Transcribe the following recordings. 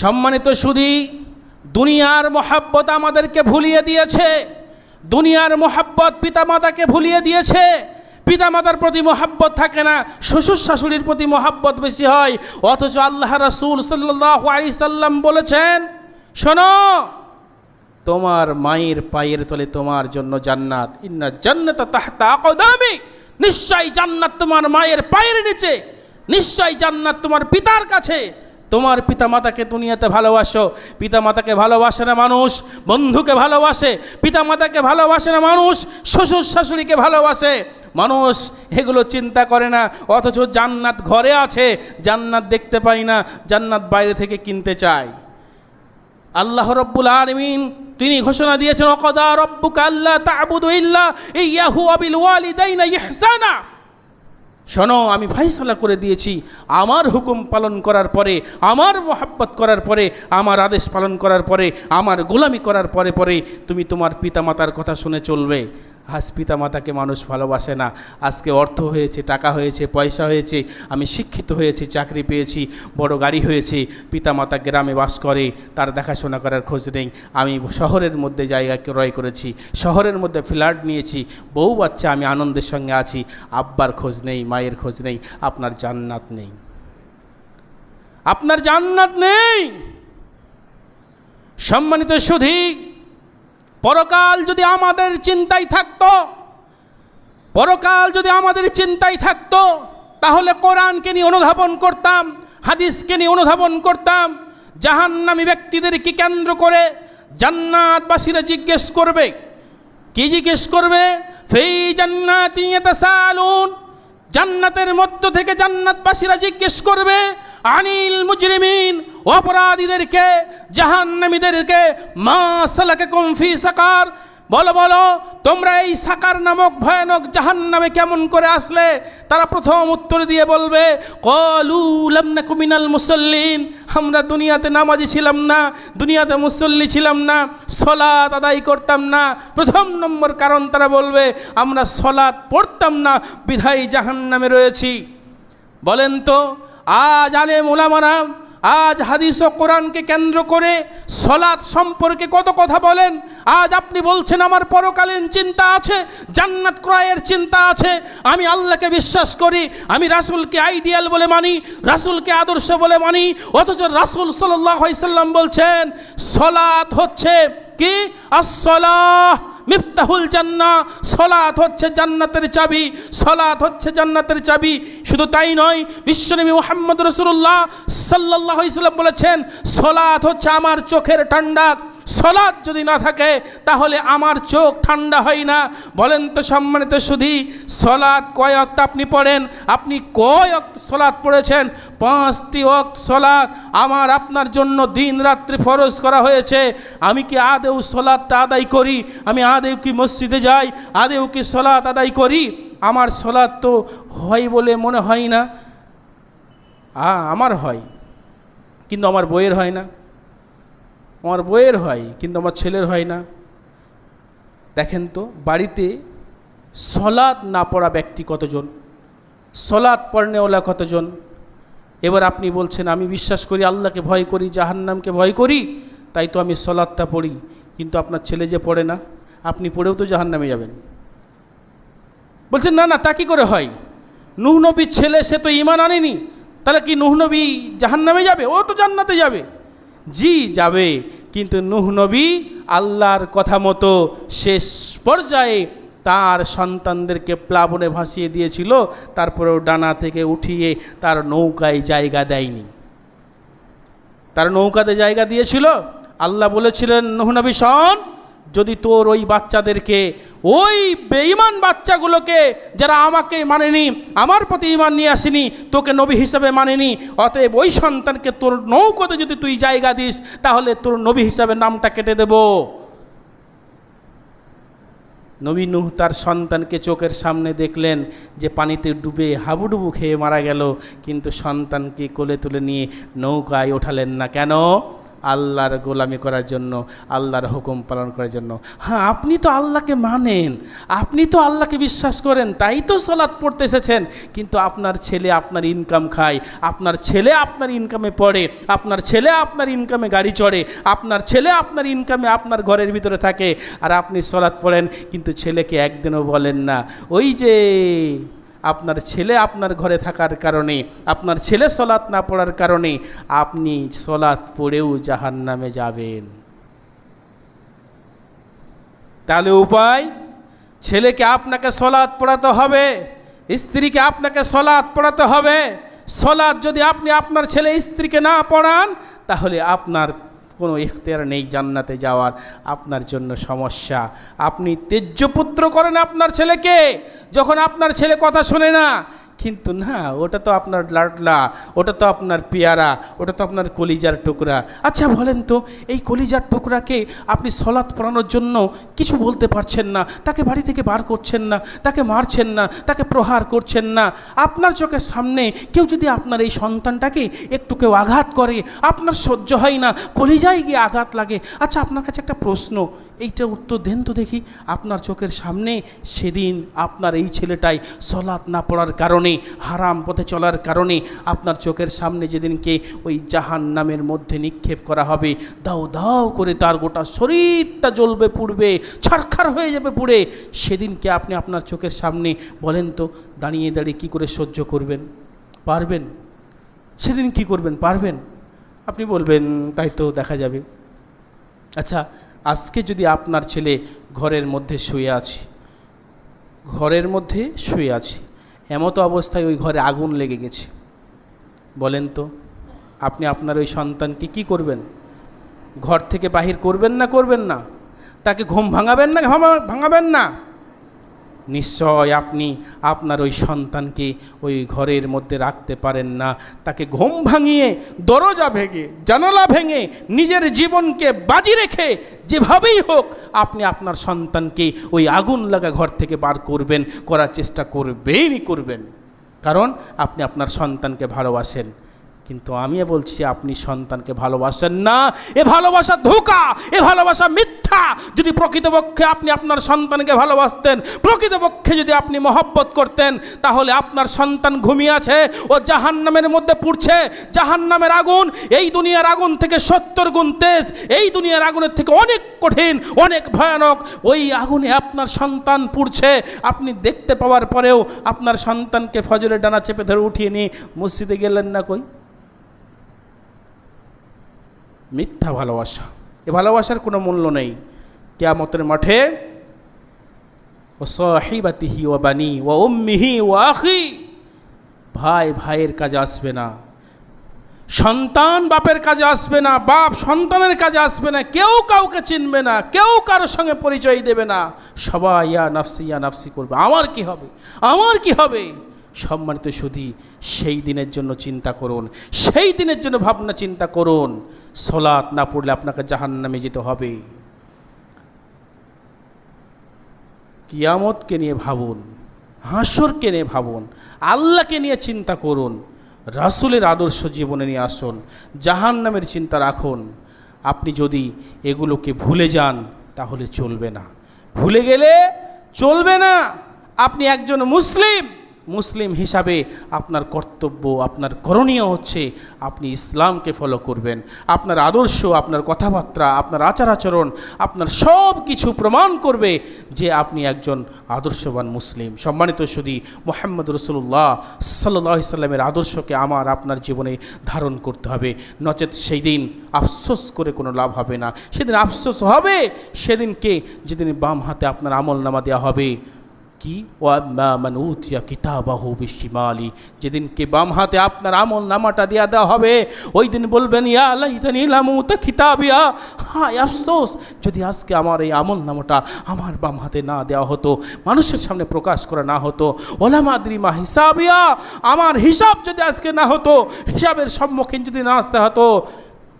সম্মানিত সুদী দুনিয়ার মহাব্বত আমাদেরকে ভুলিয়ে দিয়েছে। দুনিয়ার মহাব্বত পিতামাতাকে ভুলিয়ে দিয়েছে। পিতামাতার প্রতি মহাব্বত থাকে না, শ্বশুর শাশুড়ির প্রতি মহাব্বত বেশি হয়। অথচ আল্লাহ রাসূল আলাইহি সাল্লাম বলেছেন, শোনো, তোমার মায়ের পায়ের তলে তোমার জন্য জান্নাত। ইন্না জান্নাত তাহতা আকদামি। নিশ্চয়ই জান্নাত তোমার মায়ের পায়ের নিচে। নিশ্চয়ই জান্নাত তোমার পিতার কাছে। তোমার পিতা মাতাকে দুনিয়াতে ভালোবাসো। পিতা মাতাকে ভালোবাসে না মানুষ? বন্ধুকে ভালোবাসে। পিতা মাতাকে ভালোবাসে না মানুষ? শ্বশুর শাশুড়িকে ভালোবাসে। মানুষ এগুলো চিন্তা করে না। অথচ জান্নাত ঘরে আছে। জান্নাত দেখতে পাই না। জান্নাত বাইরে থেকে কিনতে চায় আল্লাহ রব্বুল আলমিন তিনি ঘোষণা দিয়েছেন, অকদা রব্বুকা আল্লাহ তাবুদু ইল্লা ইয়াহু আবিল ওয়ালিদাইনা ইহসানা। শোনো, আমি ফাইসলা করে দিয়েছি। আমার হুকুম পালন করার পরে, আমার মোহাব্বত করার পরে, আমার আদেশ পালন করার পরে, আমার গোলামি করার পরে পরে তুমি তোমার পিতামাতার কথা শুনে চলবে। আজ পিতামাতাকে মানুষ ভালোবাসে না। আজকে অর্থ হয়েছে, টাকা হয়েছে, পয়সা হয়েছে, আমি শিক্ষিত হয়েছি, চাকরি পেয়েছি, বড় গাড়ি হয়েছে, পিতামাতা গ্রামে বাস করে, তার দেখাশোনা করার খোঁজ নেই। আমি শহরের মধ্যে জায়গা ক্রয় করেছি, শহরের মধ্যে ফ্ল্যাট নিয়েছি, বউ বাচ্চা, আমি আনন্দের সঙ্গে আছি, আব্বার খোঁজ নেই, মায়ের খোঁজ নেই, আপনার জান্নাত নেই। আপনার জান্নাত নেই! সম্মানিত সুধীক পরকাল যদি আমাদের চিন্তায় থাকতো। পরকাল যদি আমাদের চিন্তায় থাকতো, তাহলে কোরআনকে নিয়ে অনুধাবন করতাম, হাদিসকে নিয়ে অনুধাবন করতাম। জাহান্নামী ব্যক্তিদেরকে কেন্দ্র করে জান্নাতবাসীরা জিজ্ঞেস করবে, কি জিজ্ঞেস করবে? ফেই ইয়াতাসালুন। জান্নাতের মধ্য থেকে জান্নাতবাসীরা জিজ্ঞেস করবে, আনিল মুজরিমিন, অপরাধীদেরকে, জাহান্নামীদেরকে, মা সালাকে কুমফি সাকার বলো বলো, তোমরা এই সাকার নামক ভয়ানক জাহান্নামে কেমন করে আসলে? তারা প্রথম উত্তর দিয়ে বলবে, কলু লামনা কুমিনাল মুসল্লিন। আমরা দুনিয়াতে নামাজি ছিলাম না, দুনিয়াতে মুসল্লি ছিলাম না, সলাৎ আদায় করতাম না। প্রথম নম্বর কারণ তারা বলবে, আমরা সলাৎ পড়তাম না, বিধায় জাহান্নামে রয়েছি। বলেন তো, আজ আলেম ওলামারা আজ হাদিস ও কোরআনকে কেন্দ্র করে সলাৎ সম্পর্কে কত কথা বলেন? আজ আপনি বলছেন, আমার পরকালীন চিন্তা আছে, জান্নাত ক্রয়ের চিন্তা আছে। আমি আল্লাহকে বিশ্বাস করি, আমি রাসূলকে আইডিয়াল বলে মানি, রাসূলকে আদর্শ বলে মানি। অথচ রাসূল আলাইহি সাল্লাম বলছেন, সলাৎ হচ্ছে কি? আসসালাহ। মিফতাহুল জান্না সলাৎ হচ্ছে জান্নাতের চাবি, সলাৎ হচ্ছে জান্নাতের চাবি। শুধু তাই নয় বিশ্বনবী মোহাম্মদ রসুল্লাহ সাল্লাহ ইসলাম বলেছেন, সলাৎ হচ্ছে আমার চোখের ঠান্ডা। সলাৎ যদি না থাকে, তাহলে আমার চোখ ঠান্ডা হয় না। বলেন তো সম্মানিত সুধি সলাদ কয় অক্ত আপনি পড়েন? আপনি কয় অক্ত সলাৎ পড়েছেন? পাঁচটি অক্ত সলাৎ আমার আপনার জন্য দিন রাত্রি ফরজ করা হয়েছে। আমি কি আদেও সলাৎটা আদায় করি? আমি আদেও কি মসজিদে যাই? আদেও কি সলাৎ আদায় করি? আমার সলাৎ তো হয় বলে মনে হয় না। আমার হয়, কিন্তু আমার বইয়ের হয় না। আমার বইয়ের হয়, কিন্তু আমার ছেলের হয় না। দেখেন তো, বাড়িতে সলাদ না পড়া ব্যক্তি কতজন? সলাদ পড়নেওয়ালা কতজন? এবার আপনি বলছেন, আমি বিশ্বাস করি, আল্লাহকে ভয় করি, জাহান্নামকে ভয় করি, তাই তো আমি সলাদটা পড়ি। কিন্তু আপনার ছেলে যে পড়ে না, আপনি পড়েও তো জাহান্নামে যাবেন। বলছেন, না না, তা কী করে হয়? নুহ নবীর ছেলে, সে তো ইমান আনেনি, তাহলে কি নুহ নবী জাহান্নামে যাবে? ও তো জান্নাতে যাবে। জি যাবে। কিন্তু নুহ নবী আল্লাহর কথা মতো শেষ পর্যায়ে তার সন্তানদেরকে প্লাবনে ভাসিয়ে দিয়েছিল, তারপরেও ডানা থেকে উঠিয়ে তার নৌকায় জায়গা দেয়নি। তার নৌকাতে জায়গা দিয়েছিল। আল্লাহ বলেছিলেন, নুহ নবী, শোন যদি তোর ওই বাচ্চাদেরকে, ওই বেঈমান বাচ্চাগুলোকে যারা আমাকে মানেনি, আমার প্রতি ইমান নিয়ে আসেনি, তোকে নবী হিসাবে মানেনি, অতএব ওই সন্তানকে তোর নৌকোতে যদি তুই জায়গা দিস, তাহলে তোর নবী হিসাবে নামটা কেটে দেব। নবী নুহ তার সন্তানকে চোখের সামনে দেখলেন যে পানিতে ডুবে হাবুডুবু খেয়ে মারা গেল, কিন্তু সন্তানকে কোলে তুলে নিয়ে নৌকায় ওঠালেন না। কেন? আল্লাহর গোলামি করার জন্য, আল্লাহর হুকুম পালন করার জন্য। হ্যাঁ আপনি তো আল্লাহকে মানেন, আপনি তো আল্লাহকে বিশ্বাস করেন, তাই তো সলাৎ পড়তে এসেছেন। কিন্তু আপনার ছেলে আপনার ইনকাম খায়, আপনার ছেলে আপনার ইনকামে পড়ে, আপনার ছেলে আপনার ইনকামে গাড়ি চড়ে, আপনার ছেলে আপনার ইনকামে আপনার ঘরের ভিতরে থাকে, আর আপনি সলাৎ পড়েন, কিন্তু ছেলেকে একদিনও বলেন না। ওই যে আপনার ছেলে আপনার ঘরে থাকার কারণে, আপনার ছেলে সলাৎ না পড়ার কারণে, আপনি সলাৎ পড়েও জাহান নামে যাবেন। তাহলে উপায়, ছেলেকে আপনাকে সলাৎ পড়াতে হবে, স্ত্রীকে আপনাকে সলাৎ পড়াতে হবে। সলাৎ যদি আপনি আপনার ছেলে স্ত্রীকে না পড়ান, তাহলে আপনার কোনো ইখতিয়ার নেই জান্নাতে যাওয়ার। আপনার জন্য সমস্যা। আপনি তেজ্যপুত্র করেন আপনার ছেলেকে যখন আপনার ছেলে কথা শোনে না কিন্তু না, ওটা তো আপনার লাডলা, ওটা তো আপনার পেয়ারা, ওটা তো আপনার কলিজার টুকরা। আচ্ছা বলেন তো, এই কলিজার টুকরাকে আপনি সলাৎ পড়ানোর জন্য কিছু বলতে পারছেন না, তাকে বাড়ি থেকে বার করছেন না, তাকে মারছেন না, তাকে প্রহার করছেন না। আপনার চোখের সামনে কেউ যদি আপনার এই সন্তানটাকে একটু কেউ আঘাত করে, আপনার সহ্য হয় না, কলিজায় গিয়ে আঘাত লাগে। আচ্ছা আপনার কাছে একটা প্রশ্ন, এইটা উত্তর দেন তো দেখি। আপনার চোখের সামনে সেদিন আপনার এই ছেলেটাই সলাৎ না পড়ার কারণে হারাম পথে চলার কারণে আপনার চোখের সামনে যেদিনকে ওই জাহান নামের মধ্যে নিক্ষেপ করা হবে, দাও দাও করে তার গোটা শরীরটা জ্বলবে, পুড়বে, ছারখার হয়ে যাবে পুড়ে। সেদিনকে আপনি আপনার চোখের সামনে বলেন তো, দাঁড়িয়ে দাঁড়িয়ে কী করে সহ্য করবেন? পারবেন? সেদিন কি করবেন? পারবেন? আপনি বলবেন, তাই তো দেখা যাবে। আচ্ছা আজকে যদি আপনার ছেলে ঘরের মধ্যে শুয়ে আছে, ঘরের মধ্যে শুয়ে আছে এমতো অবস্থায় ওই ঘরে আগুন লেগে গেছে। বলেন তো, আপনি আপনার ওই সন্তানকে কি করবেন? ঘর থেকে বাহির করবেন না করবেন না? তাকে ঘুম ভাঙাবেন না ভাঙাবেন না? নিশ্চয় আপনি আপনার ওই সন্তানকে ওই ঘরের মধ্যে রাখতে পারেন না। তাকে ঘুম ভাঙিয়ে, দরজা ভেঙে, জানালা ভেঙে, নিজের জীবনকে বাজি রেখে যেভাবেই হোক আপনি আপনার সন্তানকে ওই আগুন লাগা ঘর থেকে বার করবেন, করার চেষ্টা করবেনই করবেন। কারণ আপনি আপনার সন্তানকে ভালোবাসেন। কিন্তু আমি বলছি, আপনি সন্তানকে ভালোবাসেন না। এ ভালোবাসা ধোকা, এ ভালোবাসা মিথ্যা। যদি প্রকৃতপক্ষে আপনি আপনার সন্তানকে ভালোবাসতেন, প্রকৃতপক্ষে যদি আপনি মহব্বত করতেন, তাহলে আপনার সন্তান ঘুমিয়ে আছে ও জাহান নামের মধ্যে পুড়ছে। জাহান নামের আগুন, এই দুনিয়ার আগুন থেকে সত্তর গুণ তেজ, এই দুনিয়ার আগুনের থেকে অনেক কঠিন, অনেক ভয়ানক। ওই আগুনে আপনার সন্তান পুড়ছে। আপনি দেখতে পাওয়ার পরেও আপনার সন্তানকে ফজরের ডানা চেপে ধরে উঠিয়ে নিয়ে মসজিদে গেলেন না কই? মিথ্যা ভালোবাসা। এ ভালোবাসার কোনো মূল্য নেই। কেয়ামতের মাঠে, ও সাহিবাতিহি ও বানি ও উম্মিহি ও আখি ভাই ভাইয়ের কাজে আসবে না। সন্তান বাপের কাজে আসবে না। বাপ সন্তানের কাজে আসবে না। কেউ কাউকে চিনবে না। কেউ কারোর সঙ্গে পরিচয় দেবে না। সবাই ইয়া নাফসি ইয়া নাফসি করবে। আমার কি হবে? আমার কি হবে? সম্মানিত সুধী, সেই দিনের জন্য চিন্তা করুন, সেই দিনের জন্য ভাবনা চিন্তা করুন। সলাৎ না পড়লে আপনাকে জাহান্নামে যেতে হবে। কিয়ামতকে নিয়ে ভাবুন, হাসরকে নিয়ে ভাবুন, আল্লাহকে নিয়ে চিন্তা করুন, রাসুলের আদর্শ জীবনে নিয়ে আসুন জাহান নামের চিন্তা রাখুন। আপনি যদি এগুলোকে ভুলে যান, তাহলে চলবে না। ভুলে গেলে চলবে না। আপনি একজন মুসলিম মুসলিম হিসাবে আপনার কর্তব্য, আপনার করণীয় হচ্ছে আপনি ইসলামকে ফলো করবেন। আপনার আদর্শ, আপনার কথাবার্তা, আপনার আচার আচরণ, আপনার সব কিছু প্রমাণ করবে যে আপনি একজন আদর্শবান মুসলিম। সম্মানিত শুধু মোহাম্মদ রসুল্লাহ সাল্লাহ সাল্লামের আদর্শকে আমার, আপনার জীবনে ধারণ করতে হবে। নচেত সেই দিন আফসোস করে কোনো লাভ হবে না। সেদিন আফসোস হবে, সেদিনকে, যেদিন বাম হাতে আপনার আমল নামা দেওয়া হবে কি? ওয়ামান উতিয়া কিতাবাহু বিশিমালি। যেদিনকে বাম হাতে আপনার আমল নামাটা দেওয়া দেওয়া হবে, ওই দিন বলবেন, ইয়া আফসোস, যদি আজকে আমার এই আমল নামাটা আমার বাম হাতে না দেওয়া হতো, মানুষের সামনে প্রকাশ করা না হতো ওলামাদ্রিমা হিসাবিয়া, আমার হিসাব যদি আজকে না হতো, হিসাবের সম্মুখীন যদি না আসতে হতো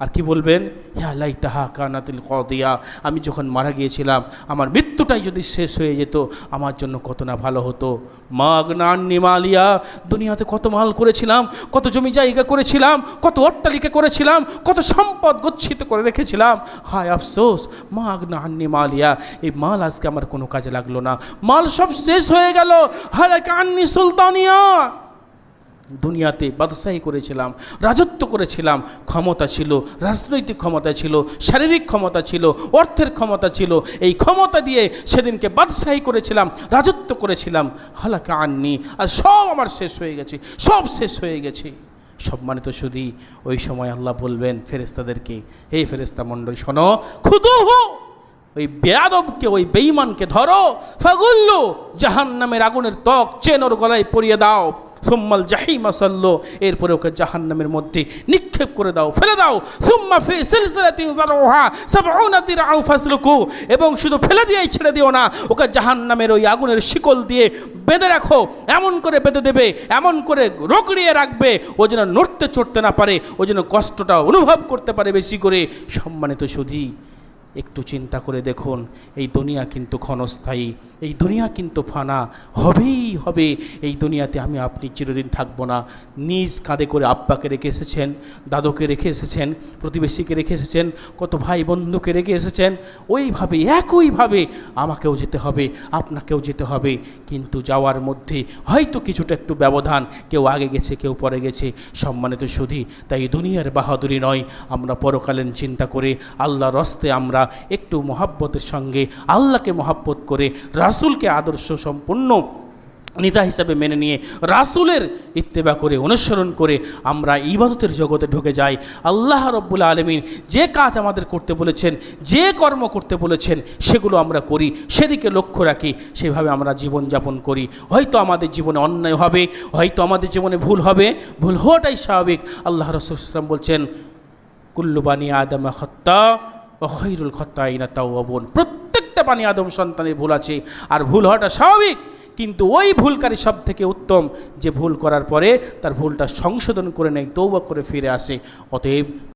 আর কি বলবেন? হ্যাঁ লাই তাহা কানাতিল কদিয়া। আমি যখন মারা গিয়েছিলাম, আমার মৃত্যুটাই যদি শেষ হয়ে যেত, আমার জন্য কত না ভালো হতো। মাগনান নিমালিয়া দুনিয়াতে কত মাল করেছিলাম, কত জমি জায়গা করেছিলাম, কত অট্টালিকা করেছিলাম, কত সম্পদ গচ্ছিত করে রেখেছিলাম। হায় আফসোস মাগনান নিমালিয়া এই মাল আজকে আমার কোনো কাজে লাগল না। মাল সব শেষ হয়ে গেল। হায় কান্নি সুলতানিয়া। দুনিয়াতে বাদশাহী করেছিলাম, রাজত্ব করেছিলাম, ক্ষমতা ছিল, রাজনৈতিক ক্ষমতা ছিল, শারীরিক ক্ষমতা ছিল, অর্থের ক্ষমতা ছিল, এই ক্ষমতা দিয়ে সেদিনকে বাদশাহী করেছিলাম, রাজত্ব করেছিলাম। হালাকা আননি, আর সব আমার শেষ হয়ে গেছে, সব শেষ হয়ে গেছে। সম্মানিত শুধু ওই সময় আল্লাহ বলবেন ফেরেস্তাদেরকে এই ফেরেস্তা মণ্ডলী, শোনো, খুদু ওই বেয়াদবকে, ওই বেঈমানকে ধরো, ফাগুল্লু জাহান নামের আগুনের ত্বক চেন ওর গলায় পরিয়ে দাও। সুম্মাল জাহিমা সাল্লো, এরপরে ওকে জাহান নামের মধ্যে নিক্ষেপ করে দাও, ফেলে দাও। সুম্মা ফি সিলসিলাতি যারউহা, সাবউনা তিরআউ ফাসলুকু, এবং শুধু ফেলে দিয়েই ছেড়ে দিও না, ওকে জাহান নামের ওই আগুনের শিকল দিয়ে বেঁধে রাখো, এমন করে বেঁধে দেবে, এমন করে রগড়িয়ে রাখবে, ও যেন নড়তে চড়তে না পারে, ও যেন কষ্টটা অনুভব করতে পারে বেশি করে। সম্মানিত সুধী একটু চিন্তা করে দেখুন, এই দুনিয়া কিন্তু ক্ষণস্থায়ী, এই দুনিয়া কিন্তু ফানা, হবেই হবে, এই দুনিয়াতে আমি আপনি চিরদিন থাকব না। নিজ কাঁধে করে আব্বাকে রেখে এসেছেন, দাদুকে রেখে এসেছেন, প্রতিবেশীকে রেখে এসেছেন, কত ভাই বন্ধুকে রেখে এসেছেন, ওইভাবে, একইভাবে আমাকেও যেতে হবে, আপনাকেও যেতে হবে। কিন্তু যাওয়ার মধ্যে হয়তো কিছুটা একটু ব্যবধান, কেউ আগে গেছে, কেউ পরে গেছে, সম্মানিত সুধী, তাই দুনিয়ার বাহাদুরি নয়। আমরা পরকালীন চিন্তা করে আল্লাহ রস্তে আমরা একটু মহাব্বতের সঙ্গে আল্লাহকে মহাব্বত করে রাসূলকে আদর্শ সম্পূর্ণ নেতা হিসাবে মেনে নিয়ে রাসূলের ইত্তেবা করে, অনুসরণ করে আমরা ইবাদতের জগতে ঢুকে যাই। আল্লাহ রব্বুল আলমিন যে কাজ আমাদের করতে বলেছেন, যে কর্ম করতে বলেছেন, সেগুলো আমরা করি, সেদিকে লক্ষ্য রাখি, সেভাবে আমরা জীবনযাপন করি। হয়তো আমাদের জীবনে অন্যায় হবে, হয়তো আমাদের জীবনে ভুল হবে, ভুল হওয়াটাই স্বাভাবিক। আল্লাহ রসুল ইসলাম বলছেন, কুল্লু বানি আদমা হত্যা ও খৈরুল খত্তা ইনা তাও অবন প্রত্যেকটা পানি আদম সন্তানের ভুল আছে, আর ভুল হওয়াটা স্বাভাবিক। কিন্তু ওই ভুলকারী সব থেকে উত্তম, যে ভুল করার পরে তার ভুলটা সংশোধন করে নেয় তৌবা করে ফিরে আসে। অতএব